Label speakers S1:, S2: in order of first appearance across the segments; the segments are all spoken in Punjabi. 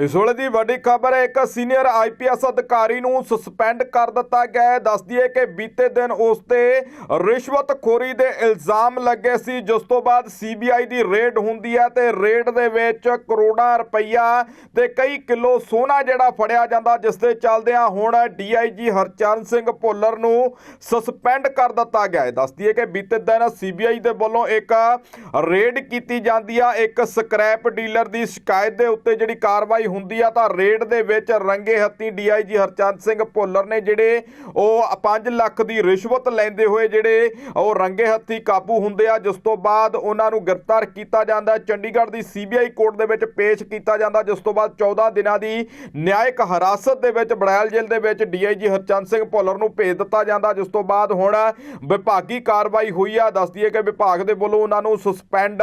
S1: ਇਸ ਵੇਲੇ ਦੀ ਵੱਡੀ ਖਬਰ ਹੈ ਇੱਕ ਸੀਨੀਅਰ ਆਈਪੀਐਸ ਅਧਿਕਾਰੀ ਨੂੰ ਸਸਪੈਂਡ ਕਰ ਦਿੱਤਾ ਗਿਆ ਹੈ। ਦੱਸਦੀ ਹੈ ਕਿ ਬੀਤੇ ਦਿਨ ਉਸ ਤੇ ਰਿਸ਼ਵਤਖੋਰੀ ਦੇ ਇਲਜ਼ਾਮ ਲੱਗੇ ਸੀ, ਜਿਸ ਤੋਂ ਬਾਅਦ ਸੀਬੀਆਈ ਦੀ ਰੇਡ ਹੁੰਦੀ ਹੈ ਤੇ ਰੇਡ ਦੇ ਵਿੱਚ ਕਰੋੜਾਂ ਰੁਪਈਆ ਤੇ ਕਈ ਕਿਲੋ ਸੋਨਾ ਜਿਹੜਾ ਫੜਿਆ ਜਾਂਦਾ, ਜਿਸ ਦੇ ਚੱਲਦਿਆਂ ਹੁਣ ਡੀਆਈਜੀ ਹਰਚਰਨ ਸਿੰਘ ਭੁੱਲਰ ਨੂੰ ਸਸਪੈਂਡ ਕਰ ਦਿੱਤਾ ਗਿਆ ਹੈ। ਦੱਸਦੀ ਹੈ ਕਿ ਬੀਤੇ ਦਿਨ ਸੀਬੀਆਈ ਦੇ ਵੱਲੋਂ ਇੱਕ ਰੇਡ ਕੀਤੀ ਜਾਂਦੀ ਆ, ਇੱਕ ਸਕ੍ਰੈਪ ਡੀਲਰ ਦੀ ਸ਼ਿਕਾਇਤ ਦੇ ਉੱਤੇ ਜਿਹੜੀ ਕਾਰਵਾਈ ਹੁੰਦੀ ਆ ਤਾਂ ਰੇਡ ਦੇ ਵਿੱਚ ਰੰਗੇ ਹੱਥੀ ਡੀਆਈਜੀ ਹਰਚੰਦ ਸਿੰਘ ਭੁੱਲਰ ਨੇ ਜਿਹੜੇ ਉਹ 5 ਲੱਖ ਦੀ ਰਿਸ਼ਵਤ ਲੈਂਦੇ ਹੋਏ ਜਿਹੜੇ ਉਹ ਰੰਗੇ ਹੱਥੀ ਕਾਬੂ ਹੁੰਦੇ ਆ, ਜਿਸ ਤੋਂ ਬਾਅਦ ਉਹਨਾਂ ਨੂੰ ਗ੍ਰਿਫਤਾਰ ਕੀਤਾ ਜਾਂਦਾ। ਚੰਡੀਗੜ੍ਹ ਦੀ ਸੀਬੀਆਈ ਕੋਰਟ ਦੇ ਵਿੱਚ ਪੇਸ਼ ਕੀਤਾ ਜਾਂਦਾ, ਜਿਸ ਤੋਂ ਬਾਅਦ 14 ਦਿਨਾਂ ਦੀ ਨਿਆਇਕ ਹਿਰਾਸਤ ਦੇ ਵਿੱਚ ਬੜੈਲ ਜੇਲ੍ਹ ਦੇ ਵਿੱਚ ਡੀਆਈਜੀ ਹਰਚੰਦ ਸਿੰਘ ਭੁੱਲਰ ਨੂੰ ਭੇਜ ਦਿੱਤਾ ਜਾਂਦਾ, ਜਿਸ ਤੋਂ ਬਾਅਦ ਹੁਣ ਵਿਭਾਗੀ ਕਾਰਵਾਈ ਹੋਈ ਆ। ਦੱਸਦੀ ਹੈ ਕਿ ਵਿਭਾਗ ਦੇ ਵੱਲੋਂ ਉਹਨਾਂ ਨੂੰ ਸਸਪੈਂਡ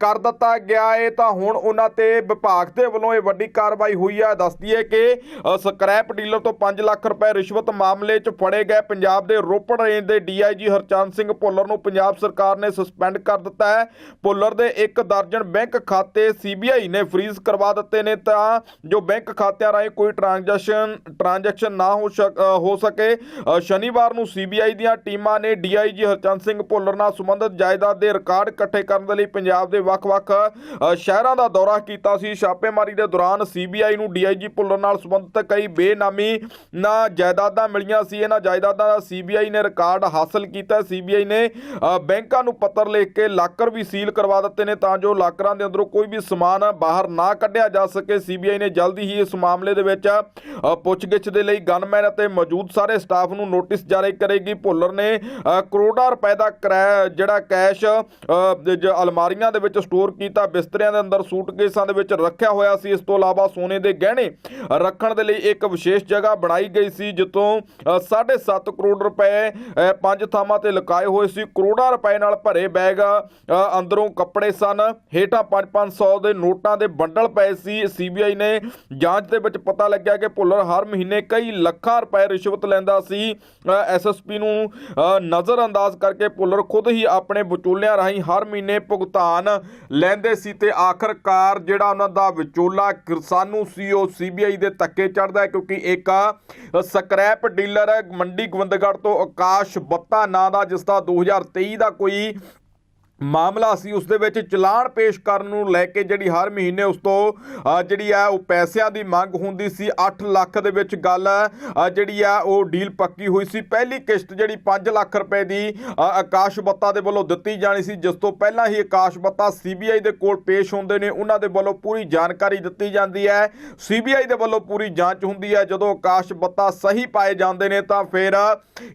S1: ਕਰ ਦਿੱਤਾ ਗਿਆ ਹੈ ਤਾਂ ਹੁਣ ਉਹਨਾਂ ਤੇ ਵਿਭਾਗ ਦੇ ਵੱਲੋਂ ਇਹ ਵੱਡੀ ਕਾਰਵਾਈ ਹੋਈ ਹੈ। ਦੱਸਦੀ ਹੈ ਕਿ ਅ, ਸਕ੍ਰੈਪ ਡੀਲਰ ਤੋਂ 5 ਲੱਖ ਰੁਪਏ ਰਿਸ਼ਵਤ ਮਾਮਲੇ 'ਚ ਫੜੇ ਗਏ। ਪੰਜਾਬ ਦੇ ਰੋਪੜ ਰੇਂਜ ਦੇ ਡੀਆਈਜੀ ਹਰਚੰਦ ਸਿੰਘ ਭੁੱਲਰ ਨੂੰ ਪੰਜਾਬ ਸਰਕਾਰ ਨੇ ਸਸਪੈਂਡ ਕਰ ਦਿੱਤਾ ਹੈ। ਭੁੱਲਰ ਦੇ ਇੱਕ ਦਰਜਨ ਬੈਂਕ ਖਾਤੇ ਸੀਬੀਆਈ ਨੇ ਫ੍ਰੀਜ਼ ਕਰਵਾ ਦਿੱਤੇ ਨੇ ਤਾਂ ਜੋ ਬੈਂਕ ਖਾਤਿਆਂ ਰਾਹੀਂ ਕੋਈ ਟ੍ਰਾਂਜੈਕਸ਼ਨ ਟ੍ਰਾਂਜੈਕਸ਼ਨ ਨਾ ਹੋ ਸਕੇ। ਸ਼ਨੀਵਾਰ ਨੂੰ ਸੀਬੀਆਈ ਦੀਆਂ ਟੀਮਾਂ ਨੇ ਡੀਆਈਜੀ ਹਰਚੰਦ ਸਿੰਘ ਭੁੱਲਰ ਨਾਲ ਸੰਬੰਧਿਤ ਜਾਇਦਾਦ ਦੇ ਰਿਕਾਰਡ ਇਕੱਠੇ ਕਰਨ ਦੇ ਲਈ ਪੰਜਾਬ ਦੇ ਵੱਖ-ਵੱਖ ਸ਼ਹਿਰਾਂ ਦਾ ਦੌਰਾ ਕੀਤਾ ਸੀ। ਛਾਪੇਮਾਰੀ ਦੇ ਦੌਰਾਨ ਸੀਬੀਆਈ ਨੂੰ ਡੀਆਈਜੀ ਭੁੱਲਰ ਨਾਲ ਸੰਬੰਧਿਤ ਕਈ ਬੇਨਾਮੀ ਨਾ ਜਾਇਦਾਦਾਂ ਮਿਲੀਆਂ ਸੀ। ਇਹਨਾਂ ਜਾਇਦਾਦਾਂ ਦਾ ਸੀਬੀਆਈ ਨੇ ਰਿਕਾਰਡ ਹਾਸਲ ਕੀਤਾ। ਸੀਬੀਆਈ ਨੇ ਬੈਂਕਾਂ ਨੂੰ ਪੱਤਰ ਲਿਖ ਕੇ ਲਾਕਰ ਵੀ ਸੀਲ ਕਰਵਾ ਦਿੱਤੇ ਨੇ ਤਾਂ ਜੋ ਲਾਕਰਾਂ ਦੇ ਅੰਦਰੋਂ ਕੋਈ ਵੀ ਸਮਾਨ ਬਾਹਰ ਨਾ ਕੱਢਿਆ ਜਾ ਸਕੇ। ਸੀਬੀਆਈ ਨੇ ਜਲਦੀ ਹੀ ਇਸ ਮਾਮਲੇ ਦੇ ਵਿੱਚ ਪੁੱਛਗਿੱਛ ਦੇ ਲਈ ਗਨਮੈਨ ਅਤੇ ਮੌਜੂਦ ਸਾਰੇ ਸਟਾਫ ਨੂੰ ਨੋਟਿਸ ਜਾਰੀ ਕਰੇਗੀ। ਭੁੱਲਰ ਨੇ ਕਰੋੜਾਂ ਰੁਪਏ ਦਾ ਕਰੈ, ਜਿਹੜਾ ਕੈਸ਼ ਅਲਮਾਰੀਆਂ ਦੇ ਵਿੱਚ ਸਟੋਰ ਕੀਤਾ, ਬਿਸਤਰਿਆਂ ਦੇ ਅੰਦਰ ਸੂਟਕੇਸਾਂ ਦੇ ਵਿੱਚ ਰੱਖਿਆ ਹੋਇਆ ਸੀ। ਇਸ ਤੋਂ ਇਲਾਵਾ ਸੋਨੇ ਦੇ ਗਹਿਣੇ ਰੱਖਣ ਦੇ ਲਈ ਇੱਕ ਵਿਸ਼ੇਸ਼ ਜਗ੍ਹਾ ਬਣਾਈ ਗਈ ਸੀ ਜਿੱਥੋਂ ਅ, 7.5 ਕਰੋੜ ਰੁਪਏ ਪੰਜ ਥਾਵਾਂ ਤੇ ਲੁਕਾਏ ਹੋਏ ਸੀ। ਕਰੋੜਾਂ ਰੁਪਏ ਨਾਲ ਭਰੇ ਬੈਗ ਅੰਦਰੋਂ ਕੱਪੜੇ ਸਨ। ਹੇਠਾਂ 5-500 ਦੇ ਨੋਟਾਂ ਦੇ ਬੰਡਲ ਪਏ ਸੀ। ਸੀਬੀਆਈ ਨੇ ਜਾਂਚ ਦੇ ਵਿੱਚ ਪਤਾ ਲੱਗਿਆ ਕਿ ਭੁੱਲਰ ਹਰ ਮਹੀਨੇ ਕਈ ਲੱਖਾਂ ਰੁਪਏ ਰਿਸ਼ਵਤ ਲੈਂਦਾ ਸੀ। ਐਸਐਸਪੀ ਨੂੰ ਅ, ਨਜ਼ਰ ਅੰਦਾਜ਼ ਕਰਕੇ ਭੁੱਲਰ ਖੁਦ ਹੀ ਆਪਣੇ ਵਿਚੋਲਿਆਂ ਰਾਹੀਂ ਹਰ ਮਹੀਨੇ ਭੁਗਤਾਨ ਲੈਂਦੇ ਸੀ ਤੇ ਆਖਰਕਾਰ ਜਿਹੜਾ ਉਹਨਾਂ ਦਾ ਵਿਚੋਲਾ ਕਿਰਸਾਨੂ ਸੀ ਉਹ ਸੀਬੀਆਈ ਦੇ ਧੱਕੇ ਚੜਦਾ ਹੈ ਕਿਉਂਕਿ ਇੱਕ ਸਕ੍ਰੈਪ ਡੀਲਰ ਹੈ ਮੰਡੀ ਗੋਬਿੰਦਗੜ੍ਹ ਤੋਂ ਆਕਾਸ਼ ਬੱਤਾ ਨਾਂ ਦਾ, ਜਿਸ ਦਾ 2023 ਦਾ ਕੋਈ ਮਾਮਲਾ ਸੀ ਉਸ ਦੇ ਵਿੱਚ ਚਲਾਨ ਪੇਸ਼ ਕਰਨ ਨੂੰ ਲੈ ਕੇ ਜਿਹੜੀ ਹਰ ਮਹੀਨੇ ਉਸ ਤੋਂ ਜਿਹੜੀ ਆ ਉਹ ਪੈਸਿਆਂ ਦੀ ਮੰਗ ਹੁੰਦੀ ਸੀ। 8 ਲੱਖ ਦੇ ਵਿੱਚ ਗੱਲ ਜਿਹੜੀ ਆ ਉਹ ਡੀਲ ਪੱਕੀ ਹੋਈ ਸੀ। ਪਹਿਲੀ ਕਿਸ਼ਤ ਜਿਹੜੀ 5 ਲੱਖ ਰੁਪਏ ਦੀ ਆਕਾਸ਼ ਬੱਤਾ ਦੇ ਵੱਲੋਂ ਦਿੱਤੀ ਜਾਣੀ ਸੀ। ਜਿਸ ਤੋਂ ਪਹਿਲਾਂ ਹੀ ਆਕਾਸ਼ ਬੱਤਾ ਸੀਬੀਆਈ ਦੇ ਕੋਲ ਪੇਸ਼ ਹੁੰਦੇ ਨੇ। ਉਹਨਾਂ ਦੇ ਵੱਲੋਂ ਪੂਰੀ ਜਾਣਕਾਰੀ ਦਿੱਤੀ ਜਾਂਦੀ ਹੈ। ਸੀਬੀਆਈ ਦੇ ਵੱਲੋਂ ਪੂਰੀ ਜਾਂਚ ਹੁੰਦੀ ਹੈ। ਜਦੋਂ ਆਕਾਸ਼ ਬੱਤਾ ਸਹੀ ਪਾਏ ਜਾਂਦੇ ਨੇ ਤਾਂ ਫਿਰ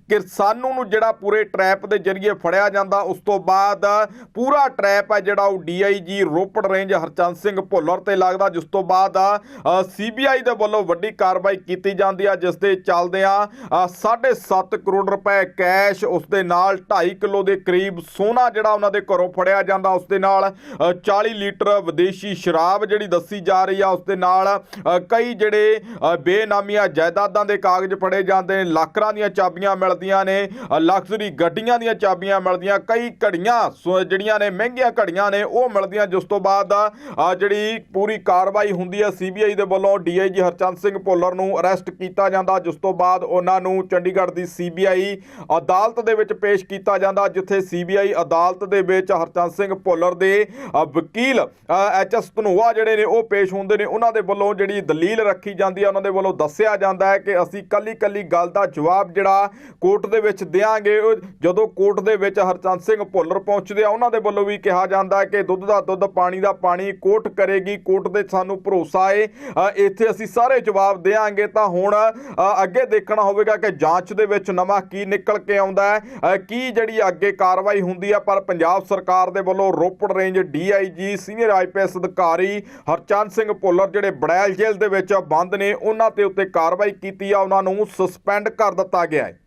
S1: ਕਿਰਸਾਨੂ ਨੂੰ ਜਿਹੜਾ ਪੂਰੇ ਟਰੈਪ ਦੇ ਜ਼ਰੀਏ ਫੜਿਆ ਜਾਂਦਾ। ਉਸ ਤੋਂ ਬਾਅਦ ਪੂਰਾ ਟਰੈਪ ਹੈ ਜਿਹੜਾ ਉਹ ਡੀਆਈਜੀ ਰੋਪੜ ਰੇਂਜ ਹਰਚੰਦ ਸਿੰਘ ਭੁੱਲਰ ਤੇ ਲੱਗਦਾ ਜਿਸ ਤੋਂ ਬਾਅਦ ਸੀਬੀਆਈ ਦੇ ਵੱਲੋਂ ਵੱਡੀ ਕਾਰਵਾਈ ਕੀਤੀ ਜਾਂਦੀ ਆ ਜਿਸ ਦੇ ਚੱਲਦਿਆਂ 7.5 ਕਰੋੜ ਰੁਪਏ ਕੈਸ਼ ਉਸ ਦੇ ਨਾਲ 2.5 ਕਿਲੋ ਦੇ ਕਰੀਬ ਸੋਨਾ ਜਿਹੜਾ ਉਹਨਾਂ ਦੇ ਘਰੋਂ ਫੜਿਆ ਜਾਂਦਾ ਉਸ ਦੇ ਨਾਲ ਅ, 40 ਲੀਟਰ ਵਿਦੇਸ਼ੀ ਸ਼ਰਾਬ ਜਿਹੜੀ ਦੱਸੀ ਜਾ ਰਹੀ ਆ ਉਸ ਦੇ ਨਾਲ ਕਈ ਜਿਹੜੇ ਬੇਨਾਮੀਆਂ ਜਾਇਦਾਦਾਂ ਦੇ ਕਾਗਜ਼ ਫੜੇ ਜਾਂਦੇ ਨੇ ਲਾਕਰਾਂ ਦੀਆਂ ਚਾਬੀਆਂ ਮਿਲਦੀਆਂ ਨੇ ਲਗਜ਼ਰੀ ਗੱਡੀਆਂ ਦੀਆਂ ਚਾਬੀਆਂ ਮਿਲਦੀਆਂ ਕਈ ਘੜੀਆਂ ਸੋ ਜਿਹੜੀਆਂ ਨੇ ਮਹਿੰਗੀਆਂ ਘੜੀਆਂ ਨੇ, ਉਹ ਮਿਲਦੀਆਂ ਜਿਸ ਤੋਂ ਬਾਅਦ ਜਿਹੜੀ ਪੂਰੀ ਕਾਰਵਾਈ ਹੁੰਦੀ ਹੈ ਸੀਬੀਆਈ ਦੇ ਵੱਲੋਂ ਡੀਆਈਜੀ ਹਰਚੰਦ ਸਿੰਘ ਭੁੱਲਰ ਨੂੰ ਅਰੈਸਟ ਕੀਤਾ ਜਾਂਦਾ, ਜਿਸ ਤੋਂ ਬਾਅਦ ਉਹਨਾਂ ਨੂੰ ਚੰਡੀਗੜ੍ਹ ਦੀ ਸੀਬੀਆਈ ਅਦਾਲਤ ਦੇ ਵਿੱਚ ਪੇਸ਼ ਕੀਤਾ ਜਾਂਦਾ, ਜਿੱਥੇ ਸੀਬੀਆਈ ਅਦਾਲਤ ਦੇ ਵਿੱਚ ਹਰਚੰਦ ਸਿੰਘ ਭੁੱਲਰ ਦੇ ਵਕੀਲ ਵਕੀਲ ਐਚਐਸ ਧਨੋਆ ਜਿਹੜੇ ਨੇ, ਉਹ ਪੇਸ਼ ਹੁੰਦੇ ਨੇ। ਉਹਨਾਂ ਦੇ ਵੱਲੋਂ ਜਿਹੜੀ ਦਲੀਲ ਰੱਖੀ ਜਾਂਦੀ ਹੈ, ਉਹਨਾਂ ਦੇ ਵੱਲੋਂ ਦੱਸਿਆ ਜਾਂਦਾ ਹੈ ਕਿ ਅਸੀਂ ਕੱਲੀ ਕੱਲੀ ਗੱਲ ਦਾ ਜਵਾਬ ਜਿਹੜਾ ਕੋਰਟ ਦੇ ਵਿੱਚ ਦੇਾਂਗੇ ਜਦੋਂ ਕੋਰਟ ਦੇ ਵਿੱਚ ਹਰਚੰਦ ਸਿੰਘ ਭੁੱਲਰ ਪਹੁੰਚਦੇ ਆ ਉਹਨਾਂ ਦੇ ਵੱਲੋਂ ਵੀ ਕਿਹਾ ਜਾਂਦਾ ਹੈ ਕਿ ਦੁੱਧ ਦਾ ਦੁੱਧ, ਪਾਣੀ ਦਾ ਪਾਣੀ ਕੋਰਟ ਕਰੇਗੀ ਕੋਰਟ ਦੇ ਸਾਨੂੰ ਭਰੋਸਾ ਏ। ਇੱਥੇ ਅਸੀਂ ਸਾਰੇ ਜਵਾਬ ਦੇਾਂਗੇ ਤਾਂ ਹੁਣ ਅੱਗੇ ਦੇਖਣਾ ਹੋਵੇਗਾ ਕਿ ਜਾਂਚ ਦੇ ਵਿੱਚ ਨਵਾਂ ਕੀ ਨਿਕਲ ਕੇ ਆਉਂਦਾ ਹੈ। ਕੀ ਜਿਹੜੀ ਅੱਗੇ ਕਾਰਵਾਈ ਹੁੰਦੀ ਹੈ ਪਰ ਪੰਜਾਬ ਸਰਕਾਰ ਦੇ ਵੱਲੋਂ Ropar range DIG senior IPS ਅਧਿਕਾਰੀ ਹਰਚੰਦ ਸਿੰਘ ਭੁੱਲਰ ਜਿਹੜੇ ਬੜੈਲ ਜੇਲ੍ਹ ਦੇ ਵਿੱਚ ਬੰਦ ਨੇ, ਉਹਨਾਂ ਤੇ ਉੱਤੇ ਕਾਰਵਾਈ ਕੀਤੀ ਆ, ਉਹਨਾਂ ਨੂੰ ਸਸਪੈਂਡ ਕਰ ਦਿੱਤਾ ਗਿਆ ਹੈ।